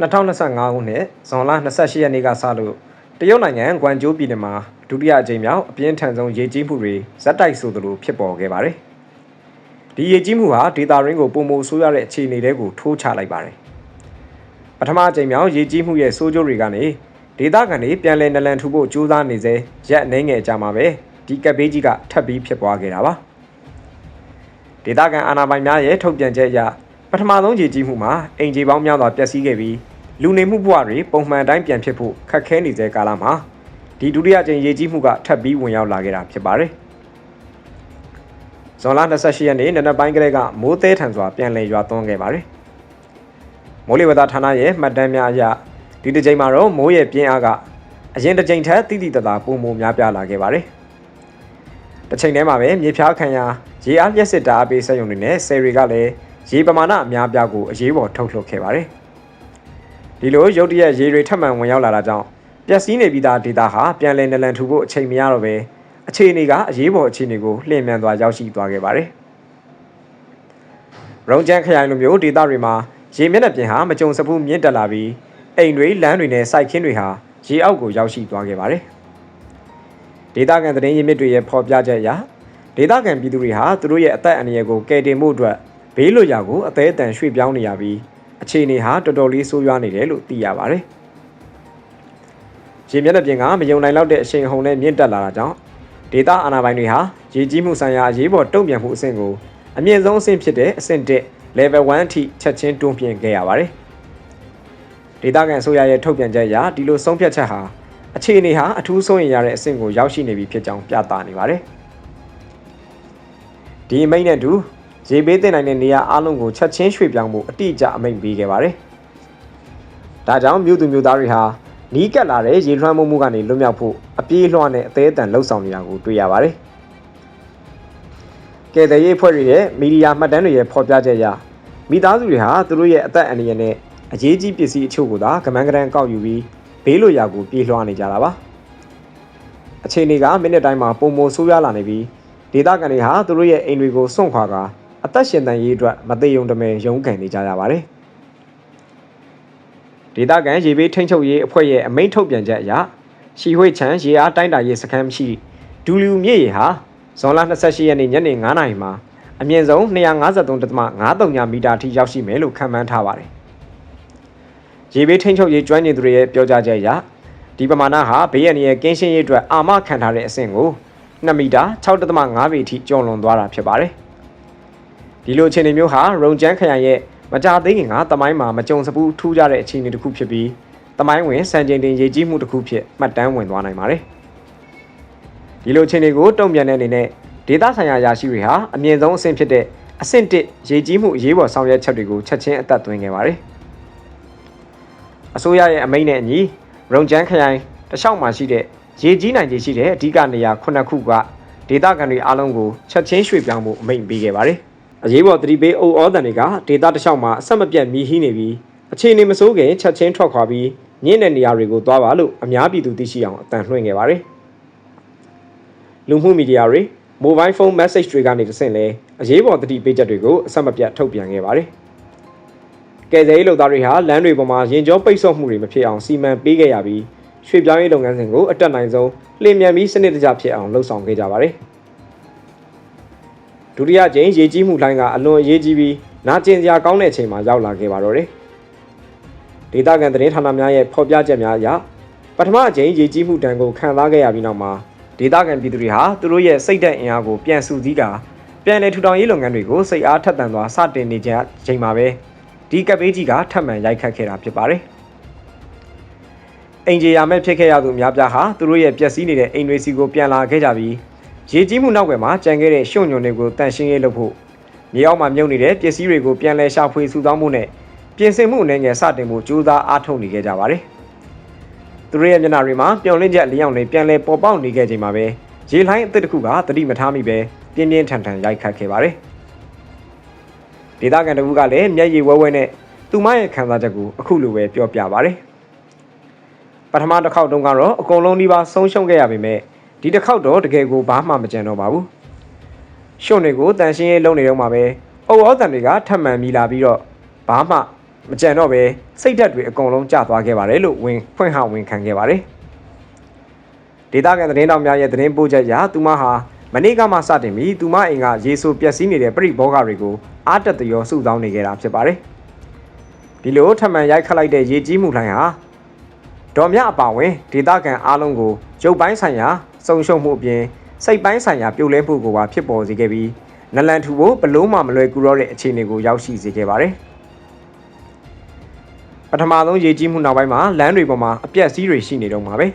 2025ခုနှစ်ဇွန်လ28ရက်နေ့ကစလို့တရုတ်နိုင်ငံဂွမ်ကျိုးပြည်နယ်မှာဒုတိယအကြိမ်မြောက်အပြင်းထန်ဆုံးရေကြီးမှုတွေဇက်တိုက်ဆိုသလိုဖြစ်ပေါ်ခဲ့ပါတယ်။ဒီရေကြီးမှုဟာဒေတာရင်းကိုပုံမဆိုးရတဲ့အခြေအနေတွေကိုထိုးချလိုက်ပါတယ်။ပထမအကြိမ်မြောက်ရေကြီးမှုရဲ့ဆိုးကျိုးတွေကနေဒေတာကန်တွေပြန်လည်နလန်ထူဖို့ကြိုးစားနေစေရက်အနေငယ်ကြမှာပဲဒီကပ်ဘေးကြီးကထပ်ပြီးဖြစ်ပွားခဲ့တာပါ။ဒေတာကန်အာဏာပိုင်များရဲ့ထုတ်ပြန်ချက်အရပထမဆုံးရေကြီးမှုမှာအင်ဂျီပေါင်းများစွာပျက်စီးခဲ့ပြီး လူနေမှုဘဝတွေပုံမှန်တိုင်းပြန်ဖြစ်ဖို့ခက်ခဲနေသေးကာလမှာဒီဒုတိယကြိမ်ရေကြီးမှုကထပ်ပြီးဝင်ရောက်လာခဲ့တာဖြစ်ပါတယ်။ဇွန်လ28ရက်နေ့နနက်ပိုင်းကလေးကမိုးသေးထန်စွာပြန်လည်ရွာသွန်းခဲ့ပါတယ်။မိုးလေဝသဌာနရဲ့မှတ်တမ်းများအရဒီတစ်ကြိမ်မှာတော့မိုးရဲ့ပြင်းအားကအရင်တစ်ကြိမ်ထက်တိတိတသာပုံမိုများပြားလာခဲ့ပါတယ်။တစ်ချိန်တည်းမှာပဲမြေဖြားခံရာရေအားလျက်စစ်တာအပေးစက်ရုံတွေနဲ့ဆယ်တွေကလည်းရေပမာဏအများပြားကိုအရေးပေါ်ထုတ်လွှတ်ခဲ့ပါတယ်။ ဒီလိုရုတ်တရက်ရေတွေထပ်မံဝင်ရောက်လာတာကြောင့်ပျက်စီးနေပြီးသားဒေတာဟာပြန်လည်နလန်ထူဖို့အချိန်မရတော့ပဲအခြေအနေကအရေးပေါ်အခြေအနေကိုလှည့်မြန်သွားရောက်ရှိသွားခဲ့ပါတယ်။ရုံချန်ခရိုင်လိုမျိုးဒေတာတွေမှာရေမျက်နှာပြင်ဟာမကြုံစဖူးမြင့်တက်လာပြီးအိမ်တွေလမ်းတွေနဲ့စိုက်ခင်းတွေဟာရေအောက်ကိုရောက်ရှိသွားခဲ့ပါတယ်။ဒေတာကန်သတင်းရင်းမြစ်တွေရဲ့ဖော်ပြချက်အရဒေတာကန်ပြည်သူတွေဟာသူတို့ရဲ့အသက်အန္တရာယ်ကိုကယ်တင်မှုအတွက်ဘေးလွတ်ရာကိုအသေးအတန်ရွှေ့ပြောင်းနေရပြီး အခြေအနေဟာတော်တော်လေးဆိုးရွားနေတယ်လို့သိရပါတယ်။ရေမျက်နှာပြင်ကမယုံနိုင်လောက်တဲ့အရှိန်အဟုန်နဲ့မြင့်တက်လာတာကြောင့်ဒေတာအာဏာပိုင်တွေဟာရေကြီးမှုဆိုင်ရာအရေးပေါ်တုံ့ပြန်မှုအဆင့်ကိုအမြင့်ဆုံးအဆင့်ဖြစ်တဲ့အဆင့်1 level 1အထိချက်ချင်းတွန်းပြင်ခဲ့ရပါတယ်။ဒေတာကန်ဆိုရရဲ့ထုတ်ပြန်ချက်အရဒီလိုဆုံးဖြတ်ချက်ဟာအခြေအနေဟာအထူးဆုံးရင်ရတဲ့အဆင့်ကိုရောက်ရှိနေပြီဖြစ်ကြောင်းပြသနေပါတယ်။ဒီအမိန့်နဲ့တူ ရေဘေးတင်နိုင်တဲ့နေရာအလုံးကိုချက်ချင်းရွှေ့ပြောင်းဖို့အတိအကျအမိန့်ပေးခဲ့ပါတယ်။ဒါကြောင့်မြို့သူမြို့သားတွေဟာနီးကပ်လာတဲ့ရေလွှမ်းမိုးမှုကနေလွတ်မြောက်ဖို့အပြေးလွှမ်းနဲ့အသေးအတန်လှုပ်ဆောင်နေတာကိုတွေ့ရပါတယ်။ကဲတဲ့ရေးဖွဲ့တွေရဲ့မီဒီယာမှတ်တမ်းတွေရဲ့ဖော်ပြချက်အရမိသားစုတွေဟာသူတို့ရဲ့အသက်အန္တရာယ်နဲ့အရေးကြီးပစ္စည်းအချို့ကိုသာကမန်းကရန်ကောက်ယူပြီးဘေးလွတ်ရာကိုပြေးလွှားနေကြတာပါ။အခြေအနေကမိနစ်တိုင်းမှာပုံမဆိုးရွားလာနေပြီးဒေသခံတွေဟာသူတို့ရဲ့အိမ်တွေကိုစွန့်ခွာကာ အသက်ရှင်တန်ရေးအတွက်မသေးုံတမဲရုန်းကန်နေကြရပါတယ်။ဒေသခံရေဘေးထိန်းချုပ်ရေးအဖွဲ့ရဲ့အမိန့်ထုတ်ပြန်ချက်အရရှီဟွေချန်ရေအားတိုင်းတာရေးစခန်းရှိဒူလူမြစ်ရေဟာဇွန်လ28ရက်နေ့ညနေ9:00နာရီမှာအမြင့်ဆုံး253.53မီတာထိရောက်ရှိမယ်လို့ခန့်မှန်းထားပါတယ်။ရေဘေးထိန်းချုပ်ရေးကျွမ်းကျင်သူတွေရဲ့ပြောကြားချက်အရဒီပမာဏဟာဘေးရန်ရဲ့ကင်းရှင်းရေးအတွက်အာမခံထားတဲ့အဆင့်ကို2မီတာ6.5ပေအထိကျော်လွန်သွားတာဖြစ်ပါတယ်။ ဒီလိုအခြေအနေမျိုးဟာရုံကျန်းခရိုင်ရဲ့မကြသေးခင်ကတမိုင်းမှာမကြုံစဘူးထူးကြတဲ့အခြေအနေတစ်ခုဖြစ်ပြီးတမိုင်းဝင်စံချိန်တင်ရေးကြီးမှုတစ်ခုဖြစ်မှတ်တမ်းဝင်သွားနိုင်ပါတယ်။ဒီလိုအခြေအနေကိုတုံ့ပြန်တဲ့အနေနဲ့ဒေသဆိုင်ရာရာရှိတွေဟာအမြင့်ဆုံးအဆင့်ဖြစ်တဲ့အဆင့်1ရေးကြီးမှုအရေးပေါ်ဆောင်ရွက်ချက်တွေကိုချက်ချင်းအသက်သွင်းခဲ့ပါတယ်။အစိုးရရဲ့အမိန့်နဲ့အညီရုံကျန်းခရိုင်တခြားမှာရှိတဲ့ရေကြီးနိုင်ခြေရှိတဲ့အဓိကနေရာ9ခုကဒေသခံတွေအားလုံးကိုချက်ချင်းရွှေ့ပြောင်းဖို့အမိန့်ပေးခဲ့ပါတယ်။ အရေးပေါ်သတိပေးအုပ်ဩတန်တွေကဒေသတခြားမှာအဆက်မပြတ်မြည်ဟီးနေပြီးအခြေအနေမဆိုးခင်ချက်ချင်းထွက်ခွာပြီးညင်းတဲ့နေရာတွေကိုသွားပါလို့အများပြည်သူသိရှိအောင်အတန်လွှင့်ခဲ့ပါတယ်။လူမှုမီဒီယာတွေ mobile phone message တွေကနေတဆင့်လဲအရေးပေါ်သတိပေးချက်တွေကိုအဆက်မပြတ်ထုတ်ပြန်ခဲ့ပါတယ်။ကယ်ဆယ်ရေးလုပ်သားတွေဟာလမ်းတွေပေါ်မှာရင်ကျောပိတ်ဆို့မှုတွေမဖြစ်အောင်စီမံပေးခဲ့ရပြီးရွှေ့ပြောင်းရေးလုပ်ငန်းစဉ်ကိုအတက်နိုင်ဆုံးလျင်မြန်ပြီးစနစ်တကျဖြစ်အောင်လှုပ်ဆောင်ခဲ့ကြပါတယ်။ ဒုတိယကြိမ်ရေကြီးမှုလိုင်းကအလွန်အရေးကြီးပြီးနာကျင်စရာကောင်းတဲ့အချိန်မှာရောက်လာခဲ့ပါတော့တယ်။ဒေသခံသတင်းဌာနများရဲ့ဖော်ပြချက်များအရပထမအကြိမ်ရေကြီးမှုတန်ကိုခံစားခဲ့ရပြီးနောက်မှာဒေသခံပြည်သူတွေဟာသူတို့ရဲ့စိတ်ဓာတ်အင်အားကိုပြန်စုစည်းကာပြန်လည်ထူထောင်ရေးလုပ်ငန်းတွေကိုစိတ်အားထက်သန်စွာစတင်နေကြချိန်မှာပဲဒီကပ်ဘေးကြီးကထပ်မံရိုက်ခတ်ခဲ့တာဖြစ်ပါတယ်။အင်ဂျီယာမဲ့ဖြစ်ခဲ့ရသူအများပြားဟာသူတို့ရဲ့ပျက်စီးနေတဲ့အိမ်တွေစီကိုပြန်လာခဲ့ကြပြီး ရေကြီးမှုနောက်ွယ်မှာကြံခဲ့တဲ့ရှုံညွန်တွေကိုတန်ရှင်းရေးလုပ်ဖို့မြေအောက်မှာမြုပ်နေတဲ့ပစ္စည်းတွေကိုပြန်လည်ရှာဖွေစုဆောင်းမှုနဲ့ပြင်ဆင်မှုအနေငယ်စတင်မှုကြိုးစားအားထုတ်နေခဲ့ကြပါတယ်။သူတို့ရဲ့မျက်နှာတွေမှာပျော်လင့်ချက်လျောင်းတွေပြန်လည်ပေါ်ပေါက်နေခဲ့ချိန်မှာပဲရေလိုင်းအသစ်တစ်ခုကတတိမထားမိပဲပြင်းပြင်းထန်ထန်ရိုက်ခတ်ခဲ့ပါတယ်။ဒေသခံတကူကလည်းမျက်ရည်ဝဲဝဲနဲ့သူမရဲ့ခံစားချက်ကိုအခုလိုပဲပြောပြပါတယ်။ပထမတစ်ခေါက်တုန်းကတော့အကုန်လုံးဒီပါဆုံးရှုံးခဲ့ရပေမဲ့ ဒီတစ်ခေါက်တော့တကယ်ကိုဘာမှမကြံတော့ပါဘူးရှုံတွေကိုတန်ရှင်းရေးလုပ်နေတော့မှာပဲအုပ်ဩတန်တွေကထပ်မံမိလာပြီးတော့ဘာမှမကြံတော့ပဲစိတ်ဓာတ်တွေအကုန်လုံးကျသွားခဲ့ပါတယ်လို့ဝင်ဖွင့်ဟဝင်ခံခဲ့ပါတယ်ဒေတာကန်သတင်းတော်များရဲ့သတင်းပို့ချက်အရသူမဟာမနေ့ကမှစတင်ပြီးသူမအိမ်ကရေဆိုပျက်စီးနေတဲ့ပြိဘောဂတွေကိုအားတက်တရောစုဆောင်းနေကြတာဖြစ်ပါတယ်ဒီလိုထပ်မံရိုက်ခတ်လိုက်တဲ့ရေကြီးမှုလှိုင်းဟာဒေါ်မြအပါဝင်ဒေတာကန်အားလုံးကိုရုပ်ပိုင်းဆိုင်ရာ စုံရှုံမှုအပြင်စိတ်ပိုင်းဆိုင်ရာပြုတ်လဲမှုကိုပါဖြစ်ပေါ်စေခဲ့ပြီးနလန်ထူဖို့ဘလို့မှမလွယ်ကူတော့တဲ့အခြေအနေကိုရောက်ရှိစေခဲ့ပါတယ်ပထမဆုံးရေကြီးမှုနောက်ပိုင်းမှာလမ်းတွေပေါ်မှာအပြက်စီးတွေရှိနေတော့မှာပဲ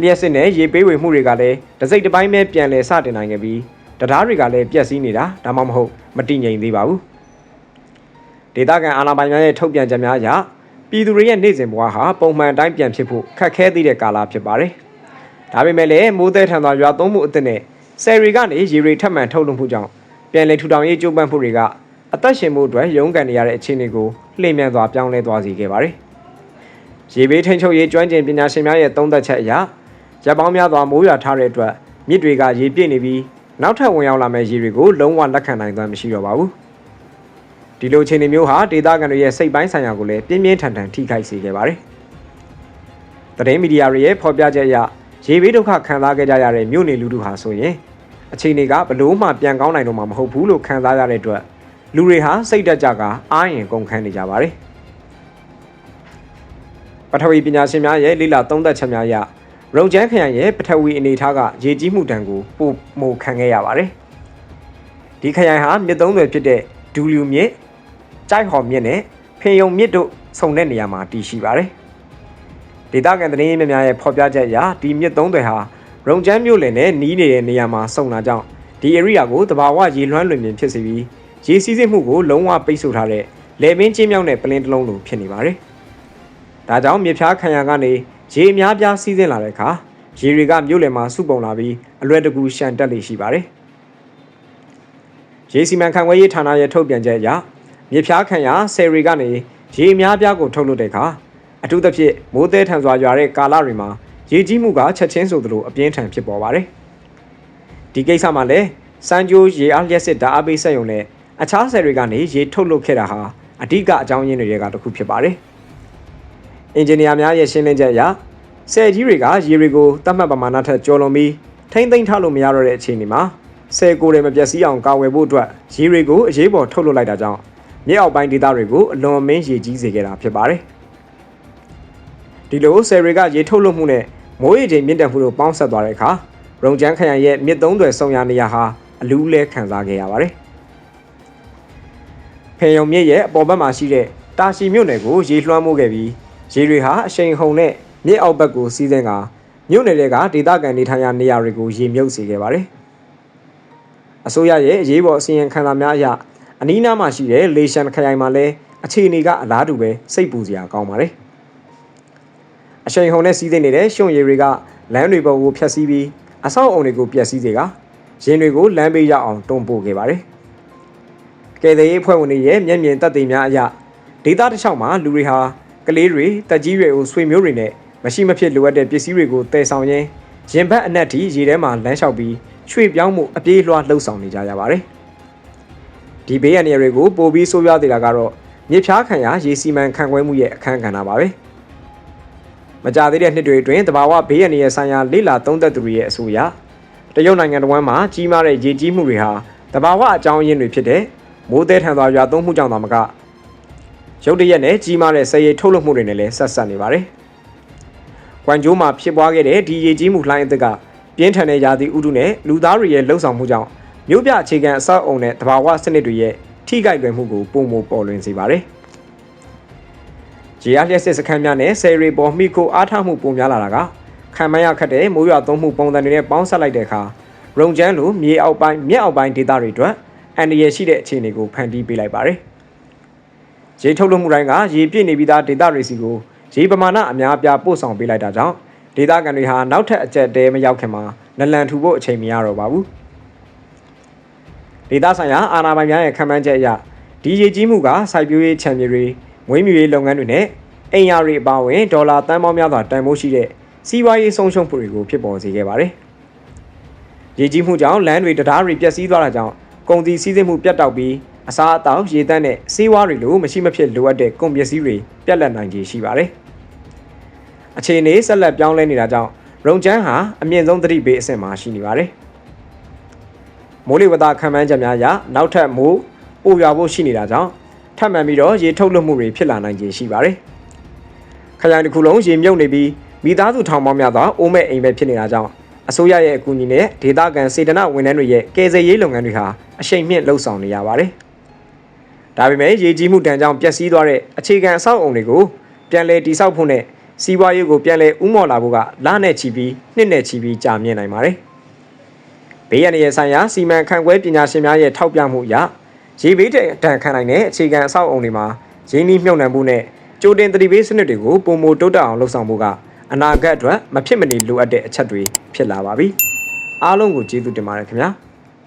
လျှက်စစ်နဲ့ရေပေးဝေမှုတွေကလည်းတစိမ့်တစ်ပိုင်းပဲပြန်လည်စတင်နိုင်ခဲ့ပြီးတရားတွေကလည်းပြက်စီးနေတာဒါမှမဟုတ်မတည်ငြိမ်သေးပါဘူးဒေသခံအာဏာပိုင်များရဲ့ထုတ်ပြန်ချက်များအရပြည်သူတွေရဲ့နေ့စဉ်ဘဝဟာပုံမှန်တိုင်းပြန်ဖြစ်ဖို့ခက်ခဲသေးတဲ့ကာလဖြစ်ပါတယ် ဒါပေမဲ့လည်းမိုးသည်ထန်သောရွာသွန်းမှုအသစ်နဲ့ဆယ်ရီကနေရေရီထပ်မံထုတ်လွှင့်မှုကြောင့်ပြန်လည်ထူထောင်ရေးကြိုးပမ်းမှုတွေကအသက်ရှင်မှုအတွက်ရုန်းကန်နေရတဲ့အခြေအနေကိုလှည့်မြန်စွာပြောင်းလဲသွားစေခဲ့ပါတယ်။ရေဘေးထိန်ချုပ်ရေးကျွမ်းကျင်ပညာရှင်များရဲ့သုံးသပ်ချက်အရရပ်ပေါင်းများစွာမိုးရွာထားတဲ့အတွက်မြစ်တွေကရေပြည့်နေပြီးနောက်ထပ်ဝင်ရောက်လာမယ့်ရေတွေကိုလုံးဝလက်ခံနိုင်သွမ်းမရှိတော့ပါဘူး။ဒီလိုအခြေအနေမျိုးဟာဒေသခံတွေရဲ့စိတ်ပိုင်းဆိုင်ရာကိုလည်းပြင်းပြင်းထန်ထန်ထိခိုက်စေခဲ့ပါတယ်။သတင်းမီဒီယာတွေရဲ့ဖော်ပြချက်အရ ရေဘေးဒုက္ခခံစားခဲ့ကြရတဲ့မြို့နေလူထုဟာဆိုရင်အခြေအနေကဘလို့မှပြန်ကောင်းနိုင်တော့မှာမဟုတ်ဘူးလို့ခံစားရတဲ့အတွက်လူတွေဟာစိတ်တက်ကြကအားရင်ကုန်ခန်းနေကြပါတယ်ပထဝီပညာရှင်များရဲ့လိလာသုံးသက်ချက်များအရရုံချမ်းခရိုင်ရဲ့ပထဝီအနေအထားကရေကြီးမှုတံကိုပိုမိုခံခဲ့ရပါတယ်ဒီခရိုင်ဟာမြစ်သုံးတွေဖြစ်တဲ့ဒူလျူမြစ်ကြိုက်ဟော်မြစ်နဲ့ဖေယုံမြစ်တို့ဆုံတဲ့နေရာမှာတည်ရှိပါတယ် ဒေသခံသတင်းရင်းမြစ်များရဲ့ဖော်ပြချက်အရဒီမြစ်သုံးတွေဟာရုံချမ်းမြို့လယ်နဲ့နီးနေတဲ့နေရာမှာစုံတာကြောင့်ဒီ area ကိုတဘာဝရေလွှမ်းလွင်ပြင်ဖြစ်စေပြီးရေစီးစစ်မှုကိုလုံးဝပိတ်ဆို့ထားတဲ့လေပင်ချင်းမြောင်းတဲ့ပလင်းတစ်လုံးလိုဖြစ်နေပါတယ်။ဒါကြောင့်မြေဖြားခံရကနေရေအများပြားစီးဆင်းလာတဲ့အခါရေတွေကမြို့လယ်မှာစုပုံလာပြီးအလွယ်တကူရှန်တက်လေရှိပါတယ်။ရေစီမံခန့်ခွဲရေးဌာနရဲ့ထုတ်ပြန်ချက်အရမြေဖြားခံရဆယ်ရီကနေရေအများပြားကိုထုတ်လွှတ်တဲ့အခါ အထူးသဖြင့်မိုးသည်ထန်စွာရွာတဲ့ကာလတွေမှာရေကြီးမှုကချက်ချင်းဆိုသလိုအပြင်းထန်ဖြစ်ပေါ်ပါတယ်။ဒီကိစ္စမှာလည်းစံကြိုးရေအားလျက်စစ်ဓာတ်အားပေးစက်ရုံနဲ့အခြားဆယ်တွေကနေရေထုတ်လုပ်ခဲ့တာဟာအဓိကအကြောင်းရင်းတွေကတစ်ခုဖြစ်ပါတယ်။အင်ဂျင်နီယာများရဲ့ရှင်းလင်းချက်အရဆယ်ကြီးတွေကရေတွေကိုတတ်မှတ်ပမာဏထက်ကျော်လွန်ပြီးထိမ့်သိမ်းထားလို့မရတော့တဲ့အခြေအနေမှာဆယ်ကိုယ်တွေမပျက်စီးအောင်ကာဝယ်ဖို့အတွက်ရေတွေကိုအရေးပေါ်ထုတ်လုပ်လိုက်တာကြောင့်မြေအောက်ပိုင်းဒေသတွေကိုအလွန်မင်းရေကြီးစေခဲ့တာဖြစ်ပါတယ်။ ဒီလိုဆယ်တွေကရေထုတ်လုပ်မှုနဲ့မိုးရေချိန်မြင့်တက်မှုတို့ပေါင်းဆက်သွားတဲ့အခါရုံချမ်းခရိုင်ရဲ့မြစ်သုံးသွယ်ဆုံရနေရဟာအလူးလဲခံစားခဲ့ရပါတယ်။ဖေယုံမြစ်ရဲ့အပေါ်ဘက်မှာရှိတဲ့တာရှီမြို့နယ်ကိုရေလွှမ်းမိုးခဲ့ပြီးရေတွေဟာအရှိန်ဟုန်နဲ့မြစ်အောက်ဘက်ကိုစီးဆင်းကမြို့နယ်တွေကဒေသခံနေထိုင်ရာနေရာတွေကိုရေမြုပ်စေခဲ့ပါတယ်။အစိုးရရဲ့အရေးပေါ်အစီရင်ခံစာများအရအနီးနားမှာရှိတဲ့လေရှန်ခရိုင်မှာလည်းအခြေအနေကအလားတူပဲစိတ်ပူစရာကောင်းပါတယ်။ အရှိန်ဟုန်နဲ့စီးဆင်းနေတဲ့ရှုံရည်တွေကလမ်းတွေပေါ်ကိုဖျက်ဆီးပြီးအဆောက်အုံတွေကိုပျက်စီးစေကရင်တွေကိုလမ်းပေးရအောင်တွန်းပို့ခဲ့ပါတယ်။ကယ်ဆယ်ရေးဖွဲ့ဝင်တွေရဲ့မျက်မြင်သက်သေများအရဒေသတစ်လျှောက်မှာလူတွေဟာကလေးတွေတက်ကြီးတွေကိုဆွေမျိုးတွေနဲ့မရှိမဖြစ်လိုအပ်တဲ့ပစ္စည်းတွေကိုတည်ဆောင်ရင်းရင်ဘတ်အနက်ထိရေထဲမှာလမ်းလျှောက်ပြီးရွှေ့ပြောင်းမှုအပြေးလွှားလှုပ်ဆောင်နေကြရပါတယ်။ဒီဘေးရန်တွေကိုပိုပြီးဆိုးရွားနေတာကတော့မြေဖြားခံရရေစီမံခန့်ခွဲမှုရဲ့အခန်းကဏ္ဍပါပဲ။ မကြသေးတဲ့နှစ်တွေအတွင်းတဘာဝဘေးရန်ရဲ့ဆိုင်ရာလိလာသုံးသက်သူတွေရဲ့အဆိုအရတရုတ်နိုင်ငံတော်မှာကြီးမားတဲ့ရေကြီးမှုတွေဟာတဘာဝအကြောင်းရင်းတွေဖြစ်တဲ့မိုးသည်ထန်စွာရွာသွန်းမှုကြောင့်သာမကရုတ်တရက်နဲ့ကြီးမားတဲ့ဆယ်ရီထုတ်လုပ်မှုတွေနဲ့လည်းဆက်ဆက်နေပါတယ်။ကွမ်ကျိုးမှာဖြစ်ပွားခဲ့တဲ့ဒီရေကြီးမှုလှိုင်းအသစ်ကပြင်းထန်တဲ့ရာသီဥတုနဲ့လူသားတွေရဲ့လှုပ်ဆောင်မှုကြောင့်မြို့ပြအခြေခံအဆောက်အုံနဲ့တဘာဝစနစ်တွေရဲ့ထိခိုက်လွယ်မှုကိုပုံမပေါ်လွင်စေပါတယ်။ ဂျီအားလျက်စစ်စခန်းများနဲ့ဆယ်ရီပေါ်မိခိုအားထားမှုပုံများလာတာကခံမရခတ်တဲ့မိုးရွာသွန်းမှုပုံစံတွေနဲ့ပေါင်းစပ်လိုက်တဲ့အခါရုံချမ်းလိုမြေအောက်ပိုင်းမြက်အောက်ပိုင်းဒေသတွေအတွက်အန်ဒီရရှိတဲ့အခြေအနေကိုဖန်တီးပေးလိုက်ပါတယ်။ရေထုတ်လွှတ်မှုတိုင်းကရေပြည့်နေပြီးသားဒေသတွေစီကိုရေပမာဏအများအပြားပို့ဆောင်ပေးလိုက်တာကြောင့်ဒေသခံတွေဟာနောက်ထပ်အကျက်တဲမရောက်ခင်မှာနလန်ထူဖို့အချိန်မရတော့ပါဘူး။ဒေသဆိုင်ရာအာဏာပိုင်များရဲ့ခံမှန်းချက်အရဒီရေကြီးမှုကစိုက်ပျိုးရေးခြံမြေတွေ မွေးမြူရေးလုပ်ငန်းတွေနဲ့အိမ်ယာတွေအပါအဝင်ဒေါ်လာတန်ပေါင်းများစွာတန်ဖိုးရှိတဲ့စီးပွားရေးဆုံးရှုံးမှုတွေကိုဖြစ်ပေါ်စေခဲ့ပါတယ်။ရေကြီးမှုကြောင့်လမ်းတွေတရားတွေပျက်စီးသွားတာကြောင့်ကုန်စည်စည်းစိမ်မှုပြတ်တောက်ပြီးအစားအသောက်ရေသန့်နဲ့ဆေးဝါးတွေလိုမရှိမဖြစ်လိုအပ်တဲ့ကုန်ပစ္စည်းတွေပြက်လက်နိုင်ခြေရှိပါတယ်။အခြေအနေဆက်လက်ပြောင်းလဲနေတာကြောင့်ရုံချမ်းဟာအမြင့်ဆုံးသတိပေးအဆင့်မှာရှိနေပါတယ်။မိုးလေဝသခံမှန်းချက်များအရနောက်ထပ်မိုးပိုရွာဖို့ရှိနေတာကြောင့် ထပ်မံပြီးတော့ရေထုတ်လွှတ်မှုတွေဖြစ်လာနိုင်ခြေရှိပါတယ်။ခရိုင်တစ်ခုလုံးရေမြုပ်နေပြီးမိသားစုထောင်ပေါင်းများသောအိုးမဲ့အိမ်ပဲဖြစ်နေတာကြောင့်အစိုးရရဲ့အကူအညီနဲ့ဒေသခံစေတနာဝန်ထမ်းတွေရဲ့ကယ်ဆယ်ရေးလုပ်ငန်းတွေဟာအရှိန်မြင့်လှုပ်ဆောင်နေရပါတယ်။ဒါပေမဲ့ရေကြီးမှုတန်ကြောင့်ပျက်စီးသွားတဲ့အခြေခံအဆောက်အုံတွေကိုပြန်လည်တည်ဆောက်ဖို့နဲ့စီးပွားရေးကိုပြန်လည်ဥမော်လာဖို့ကလနဲ့ချီပြီးနှစ်နဲ့ချီပြီးကြာမြင့်နိုင်ပါတယ်။ဘေးရန်ရဲ့ဆိုင်ရာစီမံခန့်ခွဲပညာရှင်များရဲ့ထောက်ပြမှုအရ ရေဘေးတဲ့တန်ခံနိုင်တဲ့အခြေခံအဆောက်အုံတွေမှာရင်းနှီးမြှုပ်နှံမှုနဲ့ကြိုတင်သတိပေးစနစ်တွေကိုပုံမတိုးတက်အောင်လှုပ်ဆောင်ဖို့ကအနာဂတ်အတွက်မဖြစ်မနေလိုအပ်တဲ့အချက်တွေဖြစ်လာပါပြီ။အားလုံးကိုကျေးဇူးတင်ပါတယ်ခင်ဗျာ။